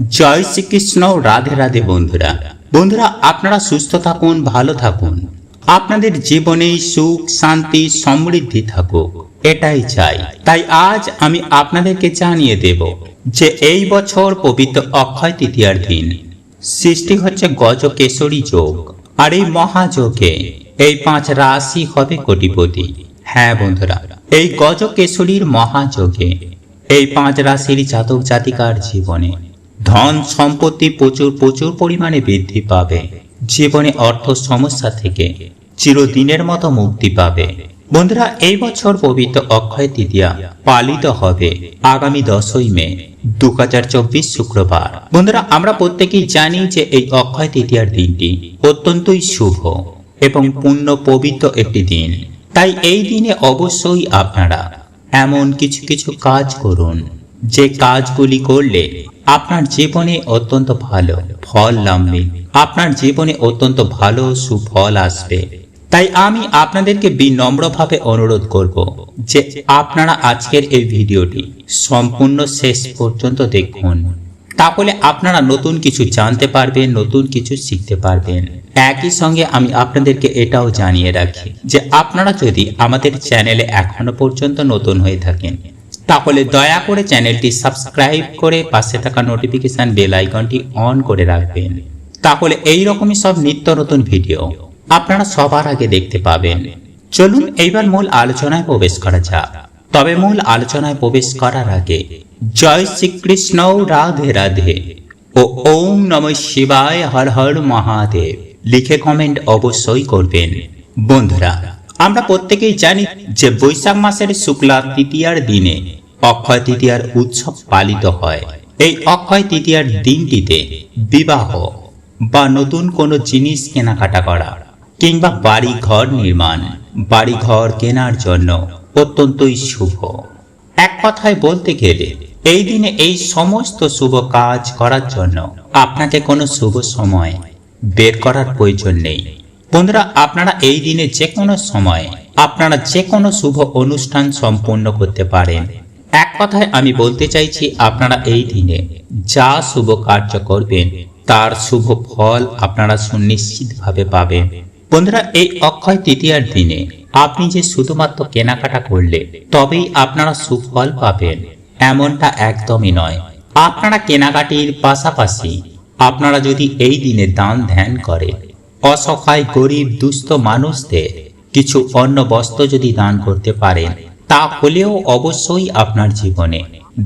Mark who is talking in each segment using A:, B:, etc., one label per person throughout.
A: জয় শ্রীকৃষ্ণ, রাধে রাধে বন্ধুরা। বন্ধুরা, আপনারা সুস্থ থাকুন, ভালো থাকুন। আপনাদের জীবনে সুখ, শান্তি, সমৃদ্ধি থাকুক। এটাই চাই। তাই আজ আমি আপনাদেরকে জানিয়ে দেব যে এই বছর পবিত্র অক্ষয় তৃতীয়ার দিন সৃষ্টি হচ্ছে গজকেশরী যোগ আর এই মহাযোগে এই পাঁচ রাশি হবে কোটিপতি। হ্যাঁ বন্ধুরা, এই গজকেশরীর মহাযোগে এই পাঁচ রাশির জাতক জাতিকার জীবনে ধন সম্পত্তি প্রচুর প্রচুর পরিমাণে বৃদ্ধি পাবে। জীবনে অর্থ সমস্যা থেকে চিরদিনের মতো মুক্তি পাবে। বন্ধুরা, এই বছর পবিত্র অক্ষয় তৃতীয়া পালিত হবে আগামী দশই মে দু হাজার চব্বিশ শুক্রবার। বন্ধুরা, আমরা প্রত্যেকেই জানি যে এই অক্ষয় তৃতীয়ার দিনটি অত্যন্তই শুভ এবং পূর্ণ পবিত্র একটি দিন। তাই এই দিনে অবশ্যই আপনারা এমন কিছু কিছু কাজ করুন। যে কাজগুলি করলে আপনার জীবনে অত্যন্ত ভালো ফল নামবে, আপনার জীবনে অত্যন্ত ভালো সুফল আসবে। তাই আমি আপনাদেরকে বিনম্রভাবে অনুরোধ করব যে আপনারা আজকের এই ভিডিওটি সম্পূর্ণ শেষ পর্যন্ত দেখুন। তাহলে আপনারা নতুন কিছু জানতে পারবেন, নতুন কিছু শিখতে পারবেন। একই সঙ্গে আমি আপনাদেরকে এটাও জানিয়ে রাখি যে আপনারা যদি আমাদের চ্যানেলে এখনও পর্যন্ত নতুন হয়ে থাকেন তাহলে দয়া করে চ্যানেলটি সাবস্ক্রাইব করে পাশে থাকা নোটিফিকেশন বেল আইকনটি অন করে রাখবেন। তাহলে এই রকমই সব নিত্য নতুন ভিডিও আপনারা সবার আগে দেখতে পাবেন। চলুন এইবার মূল আলোচনায় প্রবেশ করা যাক। তবে মূল আলোচনায় প্রবেশ করার আগে জয় শ্রীকৃষ্ণ রাধে রাধে ও ওম নম শিবায় হর হর মহাদেব। লিখে কমেন্ট অবশ্যই করবেন। বন্ধুরা, আমরা প্রত্যেকেই জানি যে বৈশাখ মাসের শুক্লা তৃতীয়ার দিনে অক্ষয় তৃতীয়ার উৎসব পালিত হয়। এই অক্ষয় তৃতীয়ার দিনটিতে বিবাহ বা নতুন কোনো জিনিস কেনাকাটা করা কিংবা বাড়ি ঘর নির্মাণ বাড়ি ঘর কেনার জন্য অত্যন্তই শুভ। এক কথায় বলতে গেলে, এই দিনে এই সমস্ত শুভ কাজ করার জন্য আপনাকে কোনো শুভ সময় বের করার প্রয়োজন নেই। বন্ধুরা, আপনারা এই দিনে যে কোনো সময় আপনারা যে কোনো শুভ অনুষ্ঠান সম্পূর্ণ করতে পারেন। এক কথায় আমি বলতে চাইছি, আপনারা এই দিনে যা শুভ কার্য করবেন, তার শুভ ফল আপনারা সুনিশ্চিতভাবে পাবেন। বন্ধুরা, এই অক্ষয় তৃতীয়ার দিনে আপনি যে শুধুমাত্র কেনাকাটা করলে, তবেই আপনারা সুফল পাবেন। এমনটা একদমই নয়। আপনারা কেনাকাটির পাশাপাশি আপনারা যদি এই দিনে দান ধ্যান করেন, অসহায়, গরিব, দুস্থ মানুষদের কিছু অন্য বস্ত্র যদি দান করতে পারেন তা হলেও অবশ্যই আপনার জীবনে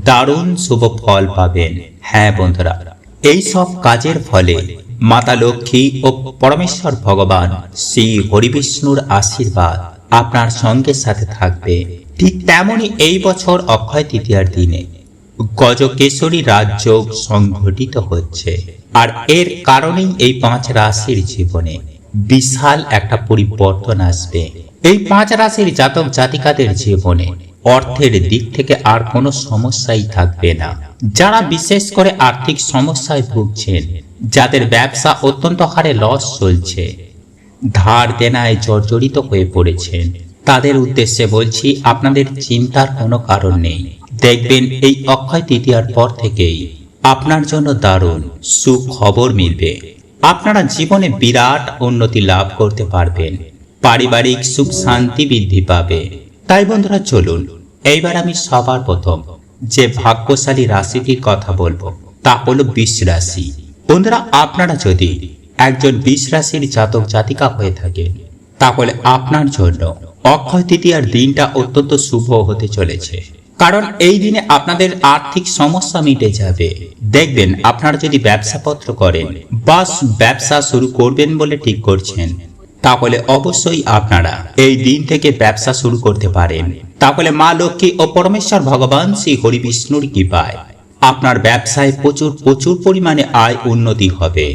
A: দারুণ শুভ ফল পাবেন। হ্যাঁ বন্ধুরা, এই সব কাজের ফলে মাতা লক্ষ্মী ও পরমেশ্বর ভগবান শ্রী হরিবিষ্ণুর আশীর্বাদ আপনার সঙ্গে সাথে থাকবে। ঠিক তেমনি এই বছর অক্ষয় তৃতীয়ার দিনে গজকেশরী রাজযোগ সংঘটিত হচ্ছে আর এর কারণেই এই পাঁচ রাশির জীবনে বিশাল একটা পরিবর্তন আসবে। এই পাঁচ রাশির জাতক জাতিকাদের জীবনে অর্থের দিক থেকে আর কোনো সমস্যাই থাকবে না। যারা বিশেষ করে আর্থিক সমস্যায় ভুগছেন, যাদের ব্যবসা অত্যন্ত হারে লস চলছে, ধার দেনায় জর্জরিত হয়ে পড়েছেন, তাদের উদ্দেশ্যে বলছি, আপনাদের চিন্তার কোনো কারণ নেই। দেখবেন এই অক্ষয় তৃতীয়ার পর থেকেই আপনার জন্য দারুণ সুখবর মিলবে। আপনারা জীবনে বিরাট উন্নতি লাভ করতে পারবেন। পারিবারিক সুখ শান্তি বৃদ্ধি পাবে। তাই বন্ধুরা, চলুন, এইবার আমি সবার প্রথম যে ভাগ্যশালী রাশিটির কথা বলব, তা হলো বিষ রাশি। বন্ধুরা, আপনারা যদি একজন বিষ রাশির জাতক জাতিকা হয়ে থাকেন, তাহলে আপনার জন্য অক্ষয় তৃতীয়ার দিনটা অত্যন্ত শুভ হতে চলেছে। কারণ এই দিনে আপনাদের আর্থিক সমস্যা মিটে যাবে। দেখবেন, আপনারা যদি ব্যবসাপত্র করেন বা ব্যবসা শুরু করবেন বলে ঠিক করছেন। তাহলে অবশ্যই আপনারা এই দিন থেকে ব্যবসা শুরু করতে পারেন। তাহলে মা লক্ষ্মী ও পরমেশ্বর ভগবান শ্রী হরি বিষ্ণুর কৃপায় আপনার ব্যবসায় প্রচুর প্রচুর পরিমাণে আয় উন্নতি হবে।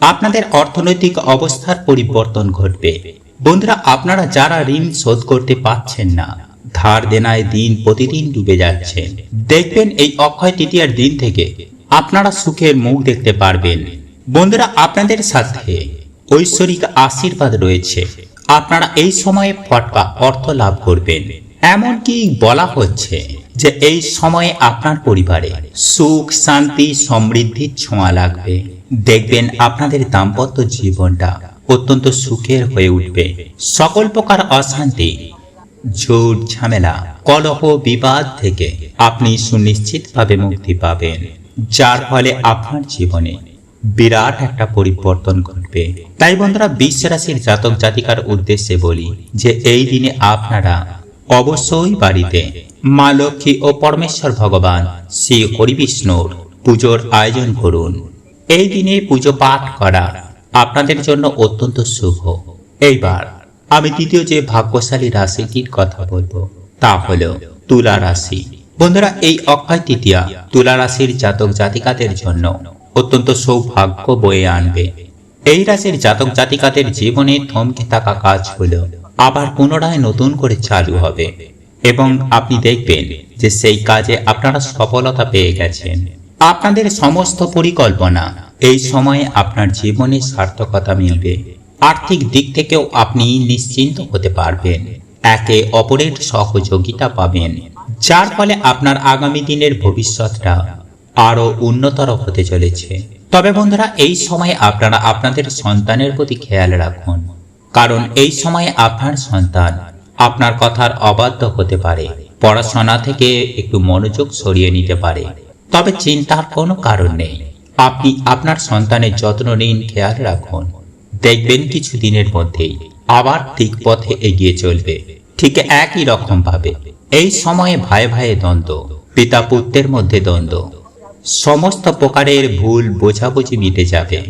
A: আপনাদের অর্থনৈতিক অবস্থার পরিবর্তন ঘটবে। বন্ধুরা, আপনারা যারা ঋণ শোধ করতে পারছেন না, ধার দেনায় দিন প্রতিদিন ডুবে যাচ্ছেন। দেখবেন এই অক্ষয় তৃতীয়ার দিন থেকে আপনারা সুখের মুখ দেখতে পারবেন। বন্ধুরা, আপনাদের সাথে ঐশ্বরিক আশীর্বাদ রয়েছে। আপনারা এই সময়ে ফটকা অর্থ লাভ করবেন। এমনকি বলা হচ্ছে যে এই সময়ে আপনার পরিবারে সুখ, শান্তি, সমৃদ্ধির ছোঁয়া লাগবে। দেখবেন আপনাদের দাম্পত্য জীবনটা অত্যন্ত সুখের হয়ে উঠবে। সকল প্রকার অশান্তি, ঝুট ঝামেলা, কলহ, বিবাদ থেকে আপনি সুনিশ্চিতভাবে মুক্তি পাবেন, যার ফলে আপনার জীবনে বিরাট একটা পরিবর্তন ঘটবে। তাই বন্ধুরা বিশ্ব রাশির জাতক জাতিকার উদ্দেশ্যে বলি যে, এই দিনে আপনারা অবশ্যই বাড়িতে মা লক্ষ্মী ও পরমেশ্বর ভগবান, শ্রী হরিবিষ্ণুর পুজোর আয়োজন করুন। এই দিনে পুজো পাঠ করা আপনাদের জন্য অত্যন্ত শুভ। এইবার আমি দ্বিতীয় যে ভাগ্যশালী রাশিটির কথা বলব, তা হলো তুলা রাশি। বন্ধুরা, এই অক্ষয় তৃতীয়া তুলা রাশির জাতক জাতিকাদের জন্য অত্যন্ত সৌভাগ্য বয়ে আনবে। এই রাশির জাতক জাতিকাদের জীবনে থমকে থাকা কাজ হলো, আবার পুনরায় নতুন করে চালু হবে। এবং আপনি দেখবেন যে সেই কাজে আপনারা সফলতা পেয়ে গেছেন। আপনাদের সমস্ত পরিকল্পনা এই সময়ে আপনার জীবনে সার্থকতা মিলবে। আর্থিক দিক থেকেও আপনি নিশ্চিন্ত হতে পারবেন। একে অপরের সহযোগিতা পাবেন, যার ফলে আপনার আগামী দিনের ভবিষ্যৎটা আরও উন্নতর হতে চলেছে। তবে বন্ধুরা, এই সময়ে আপনারা আপনাদের সন্তানের প্রতি খেয়াল রাখুন। কারণ এই সময়ে আপনার সন্তান আপনার কথার অবাধ্য হতে পারে, পড়াশোনা থেকে একটু মনোযোগ সরিয়ে নিতে পারে। তবে চিন্তার কোনো কারণ নেই। আপনি আপনার সন্তানের যত্ন নিন, খেয়াল রাখুন। দেখবেন কিছু দিনের মধ্যেই আবার ঠিক পথে এগিয়ে চলবে। ঠিক একই রকম ভাবে এই সময়ে ভাই ভাইয়ে দ্বন্দ্ব পিতা পুত্রের মধ্যে দ্বন্দ্ব সমস্ত প্রকারের ভুল বোঝাবুঝি মিটে যাবে,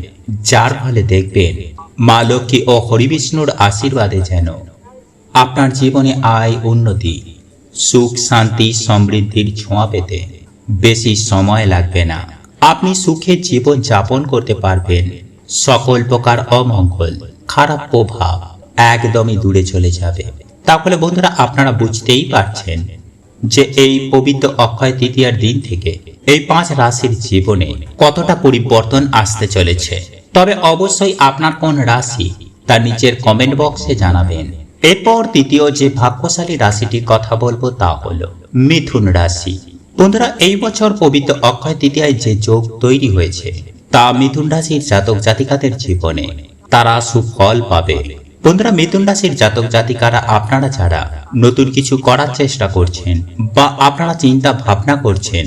A: যার ফলে দেখবেন মা লক্ষ্মী ও হরিবিষ্ণুর আশীর্বাদে যেন আপনার জীবনে আয়, উন্নতি, সুখ, শান্তি, সমৃদ্ধির ছোঁয়া পেতে বেশি সময় লাগবে না। আপনি সুখে জীবন যাপন করতে পারবেন। সকল প্রকার অমঙ্গল, খারাপ প্রভাব একদমই দূরে চলে যাবে। তাহলে বন্ধুরা, আপনারা বুঝতেই পারছেন যে এই পবিত্র অক্ষয় তৃতীয়ার দিন থেকে এই পাঁচ রাশির জীবনে কতটা পরিবর্তন আসতে চলেছে? তবে অবশ্যই আপনার কোন রাশি তার নিচের কমেন্ট বক্সে জানাবেন। এরপর তৃতীয় যে ভাগ্যশালী রাশিটির কথা বলব তা হল মিথুন রাশি। বন্ধুরা, এই বছর পবিত্র অক্ষয় তৃতীয়ায় যে যোগ তৈরি হয়েছে, তা মিথুন রাশির জাতক জাতিকাদের জীবনে তারা সুফল পাবে। বন্ধুরা, মিথুন রাশির জাতক জাতিকারা আপনারা যারা নতুন কিছু করার চেষ্টা করছেন বা আপনারা চিন্তা ভাবনা করছেন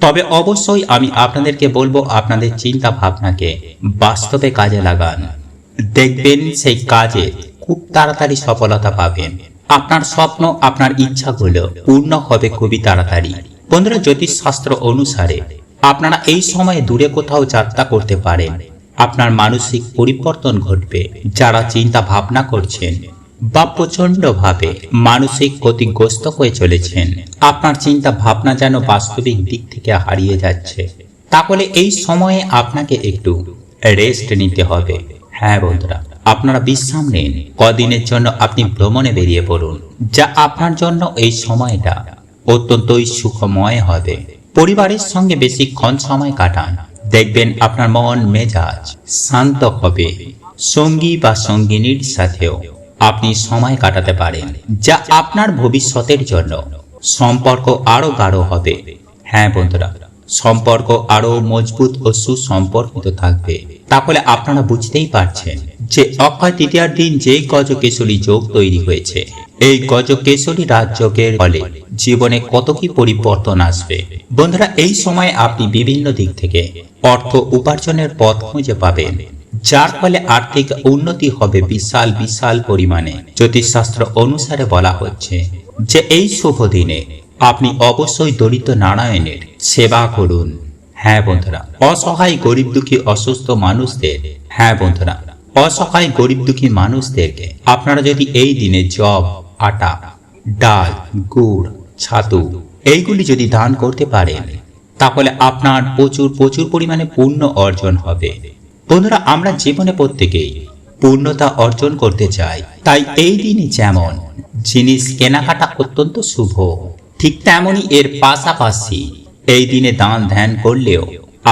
A: তবে অবশ্যই আমি আপনাদেরকে বলব আপনাদের চিন্তা ভাবনাকে বাস্তবে কাজে লাগান। দেখবেন সেই কাজে খুব তাড়াতাড়ি সফলতা পাবেন। আপনার স্বপ্ন, আপনার ইচ্ছাগুলো পূর্ণ হবে খুবই তাড়াতাড়ি। বন্ধুরা জ্যোতিষ শাস্ত্র অনুসারে আপনারা এই সময়ে দূরে কোথাও যাত্রা করতে পারেন। আপনার মানসিক পরিবর্তন ঘটবে যারা চিন্তা ভাবনা করছেন। বা প্রচণ্ড ভাবে মানসিক ক্ষতিগ্রস্ত হয়ে চলেছেন। আপনার চিন্তা ভাবনা যেন বাস্তবিক দিক থেকে হারিয়ে যাচ্ছে। তাহলে এই সময়ে আপনাকে একটু রেস্ট নিতে হবে। হ্যাঁ বন্ধুরা, আপনারা বিশ্রাম নিন। কদিনের জন্য আপনি ভ্রমণে বেরিয়ে পড়ুন, যা আপনার জন্য এই সময়টা অত্যন্তই সুখময় হবে। পরিবারের সঙ্গে বেশিক্ষণ সময় কাটান। দেখবেন আপনার মন মেজাজ শান্ত হবে। সঙ্গী বা সঙ্গিনীর সাথেও। আপনি সময় কাটাতে পারেন, যা আপনার ভবিষ্যতের জন্য সম্পর্ক আরও গাঢ় হবে। হ্যাঁ বন্ধুরা, সম্পর্ক আরও মজবুত ও সুসম্পর্কিত থাকবে। তাহলে আপনারা বুঝতেই পারছেন যে অক্ষয় তৃতীয়ার দিন যে গজকেশরী যোগ তৈরি হয়েছে, এই গজকেশরী রাজযোগের ফলে জীবনে কত কি পরিবর্তন আসবে। বন্ধুরা, এই সময় আপনি বিভিন্ন দিক থেকে অর্থ উপার্জনের পথ খুঁজে পাবেন। যার ফলে আর্থিক উন্নতি হবে বিশাল বিশাল পরিমাণে। জ্যোতিষশাস্ত্র অনুসারে বলা হচ্ছে যে, এই শুভ দিনে আপনি অবশ্যই দরিদ্র নারায়ণের সেবা করুন। হ্যাঁ বন্ধুরা, অসহায় গরিব দুঃখী অসুস্থ মানুষদের হ্যাঁ বন্ধুরা, অসহায় গরিব দুঃখী মানুষদেরকে আপনারা যদি এই দিনে জব, আটা, ডাল, গুড়, ছাতু এইগুলি যদি দান করতে পারেন, তাহলে আপনার প্রচুর প্রচুর পরিমাণে পূর্ণ অর্জন হবে। বন্ধুরা, আমরা জীবনে প্রত্যেকেই পূর্ণতা অর্জন করতে চাই। তাই এই দিনে যেমন জিনিস কেনাকাটা অত্যন্ত শুভ, ঠিক তেমনই এর পাশাপাশি এই দিনে দান ধ্যান করলেও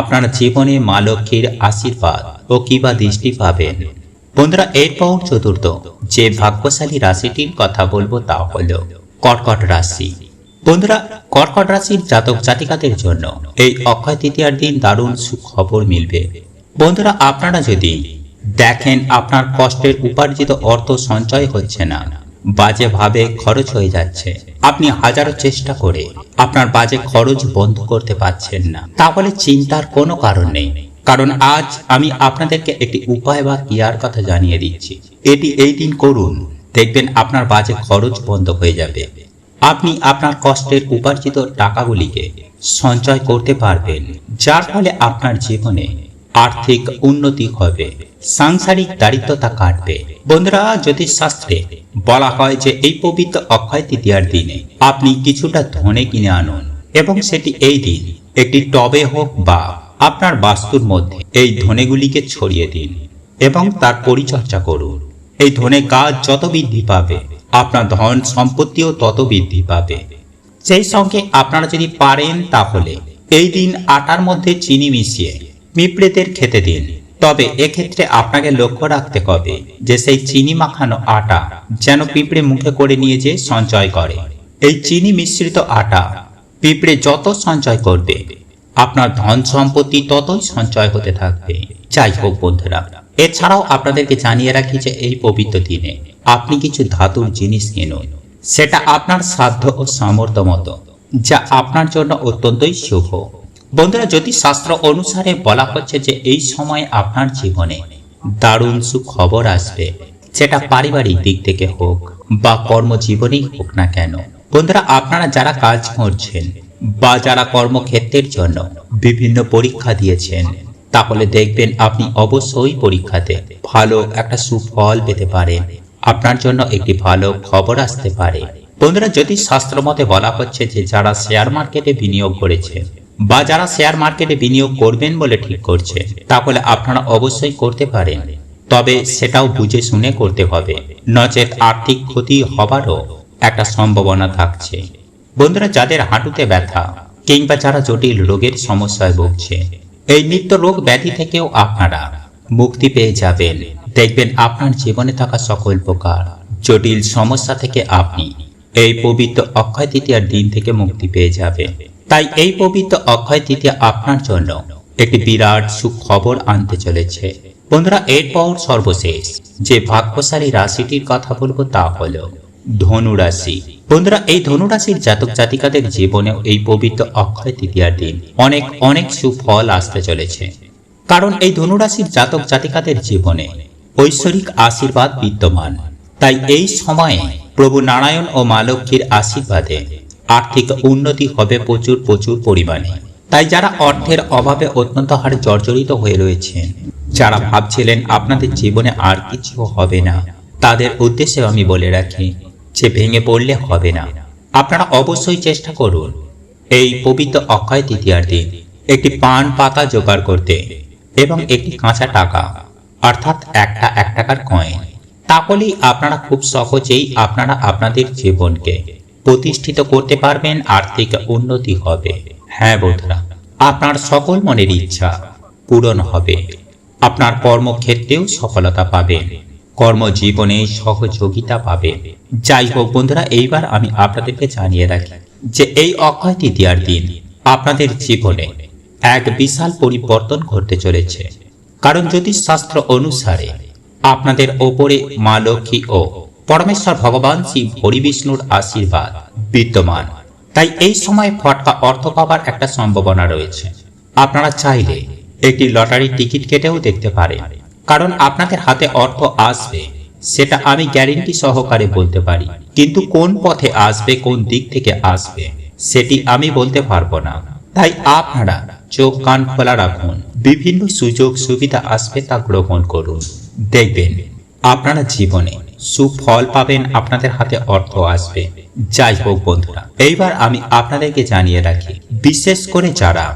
A: আপনারা জীবনে মা লক্ষ্মীর আশীর্বাদ ও কিবা দৃষ্টি পাবেন। বন্ধুরা, এরপর চতুর্থ যে ভাগ্যশালী রাশিটির কথা বলব তা হল কর্কট রাশি। বন্ধুরা, কর্কট রাশির জাতক জাতিকাদের জন্য এই অক্ষয় তৃতীয়ার দিন দারুণ সুখবর মিলবে। বন্ধুরা, আপনারা যদি দেখেন আপনার কষ্টের উপার্জিত অর্থ সঞ্চয় হচ্ছে না বাজেভাবে খরচ হয়ে যাচ্ছে, আপনি হাজারো চেষ্টা করে আপনার বাজে খরচ বন্ধ করতে পারছেন না, তাহলে চিন্তার কোনো কারণ নেই। কারণ আজ আমি আপনাদেরকে একটি উপায় বা ইয়ার কথা জানিয়ে দিচ্ছি। এটি এই দিন করুন, দেখবেন আপনার বাজে খরচ বন্ধ হয়ে যাবে। আপনি আপনার কষ্টের উপার্জিত টাকাগুলিকে সঞ্চয় করতে পারবেন, যার ফলে আপনার জীবনে আর্থিক উন্নতি হবে, সাংসারিক দারিদ্রতা কাটবে। বন্ধুরা জ্যোতিষ শাস্ত্রে বলা হয় যে এই পবিত্র অক্ষয় তৃতীয়ার দিনে আপনি কিছুটা ধনে কিনে আনুন এবং সেটি এই দিন একটি টবে হোক বা আপনার বাস্তুর মধ্যে এই ধনেগুলিকে ছড়িয়ে দিন এবং তার পরিচর্যা করুন। এই ধনে গাছ যত বৃদ্ধি পাবে, আপনার ধন সম্পত্তিও তত বৃদ্ধি পাবে। সেই সঙ্গে আপনারা যদি পারেন, তাহলে এই দিন আটার মধ্যে চিনি মিশিয়ে পিঁপড়েদের খেতে দিন। তবে এক্ষেত্রে আপনাকে লক্ষ্য রাখতে হবে যে সেই চিনি মাখানো আটা যেন পিঁপড়ে মুখে করে নিয়ে যে সঞ্চয় করে। এই চিনি মিশ্রিত আটা পিঁপড়ে যত সঞ্চয় করবে, আপনার ধন সম্পত্তি ততই সঞ্চয় হতে থাকবে। যাই হোক বন্ধুরা, এছাড়াও আপনাদেরকে জানিয়ে রাখি যে এই পবিত্র দিনে আপনি কিছু ধাতুর জিনিস কিনুন। সেটা আপনার সাধ্য ও সামর্থ্য মতো, যা আপনার জন্য অত্যন্তই শুভ। বন্ধুরা, যদি শাস্ত্র অনুসারে বলা হচ্ছে যে এই সময় আপনার জীবনে দারুণ সুখবর আসবে, সেটা পারিবারিক দিক থেকে হোক বা কর্মজীবনেই হোক না কেন। বন্ধুরা, আপনারা যারা কাজ করছেন বা যারা কর্মক্ষেত্রের জন্য বিভিন্ন পরীক্ষা দিয়েছেন, তাহলে দেখবেন আপনি অবশ্যই পরীক্ষাতে ভালো একটা সুফল পেতে পারেন। আপনার জন্য একটি ভালো খবর আসতে পারে। বন্ধুরা, যদি শাস্ত্র মতে বলা হচ্ছে যে যারা শেয়ার মার্কেটে বিনিয়োগ করেছে বা যারা শেয়ার মার্কেটে বিনিয়োগ করবেন বলে ঠিক করছে তাহলে আপনারা অবশ্যই করতে পারেন। তবে সেটাও বুঝে শুনে করতে হবে। নচেত আর্থিক ক্ষতি হবারও একটা সম্ভাবনা থাকছে। বন্ধুরা, যাদের হাঁটুতে ব্যথা কিংবা যারা জটিল রোগের সমস্যায় ভুগছে, এই নিত্য রোগ ব্যাধি থেকেও আপনারা মুক্তি পেয়ে যাবেন। দেখবেন আপনার জীবনে থাকা সকল প্রকার জটিল সমস্যা থেকে আপনি এই পবিত্র অক্ষয় তৃতীয়ার দিন থেকে মুক্তি পেয়ে যাবেন। তাই এই পবিত্র অক্ষয় তৃতীয়া আপনার জন্য একটি বিরাট সুখবর আনতে চলেছে। বন্ধুরা, এরপর সর্বশেষ যে ভাগ্যশালী রাশিটির কথা বলব তা হলো ধনু রাশি। বন্ধুরা, এই ধনু রাশির জাতক জাতিকাদের জীবনেও এই পবিত্র অক্ষয় তৃতীয়ার দিন অনেক অনেক সুফল আসতে চলেছে। কারণ এই ধনু রাশির জাতক জাতিকাদের জীবনে ঐশ্বরিক আশীর্বাদ বিদ্যমান। তাই এই সময়ে প্রভু নারায়ণ ও মা লক্ষ্মীর আশীর্বাদে আর্থিক উন্নতি হবে প্রচুর প্রচুর পরিমাণে। তাই যারা অর্থের অভাবে অত্যন্ত হারে জর্জরিত হয়ে রয়েছেন, যারা ভাবছিলেন আপনাদের জীবনে আর কিছু হবে না, তাদের উদ্দেশ্যে আমি বলে রাখি যে ভেঙে পড়লে হবে না। আপনারা অবশ্যই চেষ্টা করুন এই পবিত্র অক্ষয় তৃতীয়ার দিন একটি পান পাতা জোগাড় করতে এবং একটি কাঁচা টাকা, অর্থাৎ একটা, এক টাকার কয়েন তাহলেই আপনারা খুব সহজেই আপনারা আপনাদের জীবনকে প্রতিষ্ঠিত করতে পারবেন, আর্থিক উন্নতি হবে। হ্যাঁ বন্ধুরা, আপনার সকল মনের ইচ্ছা পূরণ হবে। আপনার কর্মক্ষেত্রেও সফলতা পাবেন। কর্মজীবনে সহযোগিতা পাবে যাই হোক বন্ধুরা, এইবার আমি আপনাদেরকে জানিয়ে রাখি যে এই অক্ষয় তৃতীয়ার দিন আপনাদের জীবনে এক বিশাল পরিবর্তন ঘটতে চলেছে। কারণ জ্যোতিষশাস্ত্র অনুসারে আপনাদের ওপরে মা লক্ষ্মী ও পরমেশ্বর ভগবান শ্রী হরি বিষ্ণুর আশীর্বাদ, বিদ্যমান। তাই এই সময় ফটকা অর্থ পাবার একটা সম্ভাবনা রয়েছে। আপনারা চাইলে একটি লটারির টিকিট কেটেও দেখতে পারেন। কারণ আপনাদের হাতে অর্থ আসবে, সেটা আমি গ্যারেন্টি সহকারে বলতে পারি। কিন্তু কোন পথে আসবে, কোন দিক থেকে আসবে, সেটি আমি বলতে পারব না। তাই আপনারা চোখ কান খোলা রাখুন। বিভিন্ন সুযোগ সুবিধা আসবে তা গ্রহণ করুন। দেখবেন, আপনারা জীবনে সুফল পাবেন, আপনাদের হাতে অর্থ আসবে। যাই হোক বন্ধুরা, এইবার আমি আপনাদেরকে জানিয়ে রাখি, বিশেষ করে যারা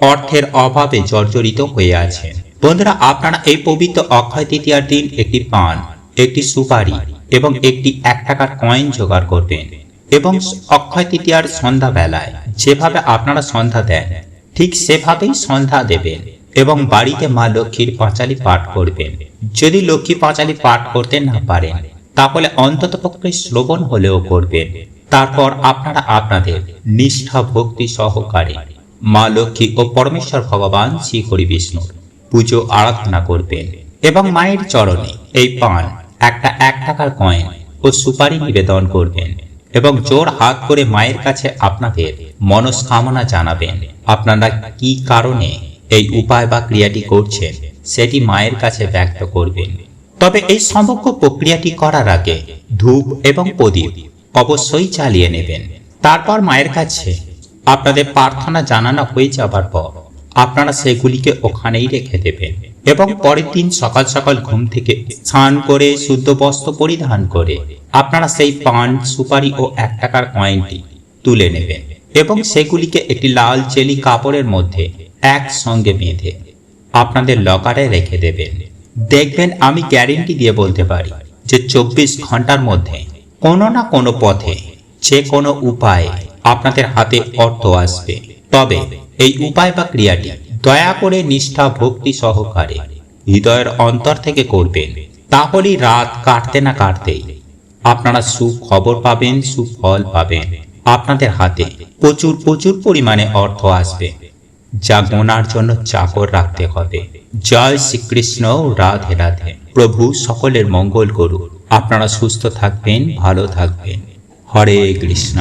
A: অর্থের অভাবে জর্জরিত হয়ে আছেন। বন্ধুরা, আপনারা এই পবিত্র অক্ষয় তৃতীয়ার দিন একটি পান, একটি সুপারি এবং একটি এক টাকার কয়েন জোগাড় করবেন এবং অক্ষয় তৃতীয়ার সন্ধ্যা বেলায় যেভাবে আপনারা সন্ধ্যা দেন, ঠিক সেভাবেই সন্ধ্যা দেবেন। এবং বাড়িতে মা লক্ষ্মীর পাঁচালি পাঠ করবেন। যদি লক্ষ্মী পাঁচালি পাঠ করতে না পারেন, তাহলে অন্তত পক্ষে শ্রবণ হলেও করবেন। তারপর আপনারা আপনাদের নিষ্ঠা ভক্তি সহকারে মা লক্ষ্মী ও পরমেশ্বর ভগবান শ্রী হরি বিষ্ণুর পুজো আরাধনা করবেন এবং মায়ের চরণে এই পান একটা এক টাকার কয়েন ও সুপারি নিবেদন করবেন এবং জোর হাত করে মায়ের কাছে আপনাদের মনস্কামনা জানাবেন। আপনারা কি কারণে এই উপায় বা ক্রিয়াটি করছেন, সেটি মায়ের কাছে ব্যক্ত করবেন। তবে এই সমগ্র প্রক্রিয়াটি করার আগে ধূপ এবং প্রদীপ অবশ্যই চালিয়ে নেবেন। তারপর মায়ের কাছে আপনাদের প্রার্থনা জানানো হয়ে যাবার পর আপনারা সেগুলিকে ওখানেই রেখে দেবেন এবং পরের দিন সকাল সকাল ঘুম থেকে স্নান করে শুদ্ধ বস্ত্র পরিধান করে আপনারা সেই পান, সুপারি ও এক টাকার কয়েনটি তুলে নেবেন এবং সেগুলিকে একটি লাল চেলি কাপড়ের মধ্যে একসঙ্গে বেঁধে আপনাদের লকারে রেখে দেবেন। দেখবেন আমি গ্যারেন্টি দিয়ে বলতে পারি যে চব্বিশ ঘণ্টার মধ্যে কোনো না কোনো পথে যে কোনো উপায়ে আপনাদের হাতে অর্থ আসবে। তবে এই উপায় বা ক্রিয়াটি দয়া করে নিষ্ঠা, ভক্তি সহকারে হৃদয়ের অন্তর থেকে করবেন। তাহলেই রাত কাটতে না কাটতেই আপনারা সুখবর পাবেন, সুফল পাবেন। আপনাদের হাতে প্রচুর প্রচুর পরিমাণে অর্থ আসবে। যা গোনার জন্য চাকর রাখতে হবে। জয় শ্রীকৃষ্ণ, রাধে রাধে। প্রভু, সকলের মঙ্গল করুন আপনারা সুস্থ থাকবেন, ভালো থাকবেন। হরে কৃষ্ণ।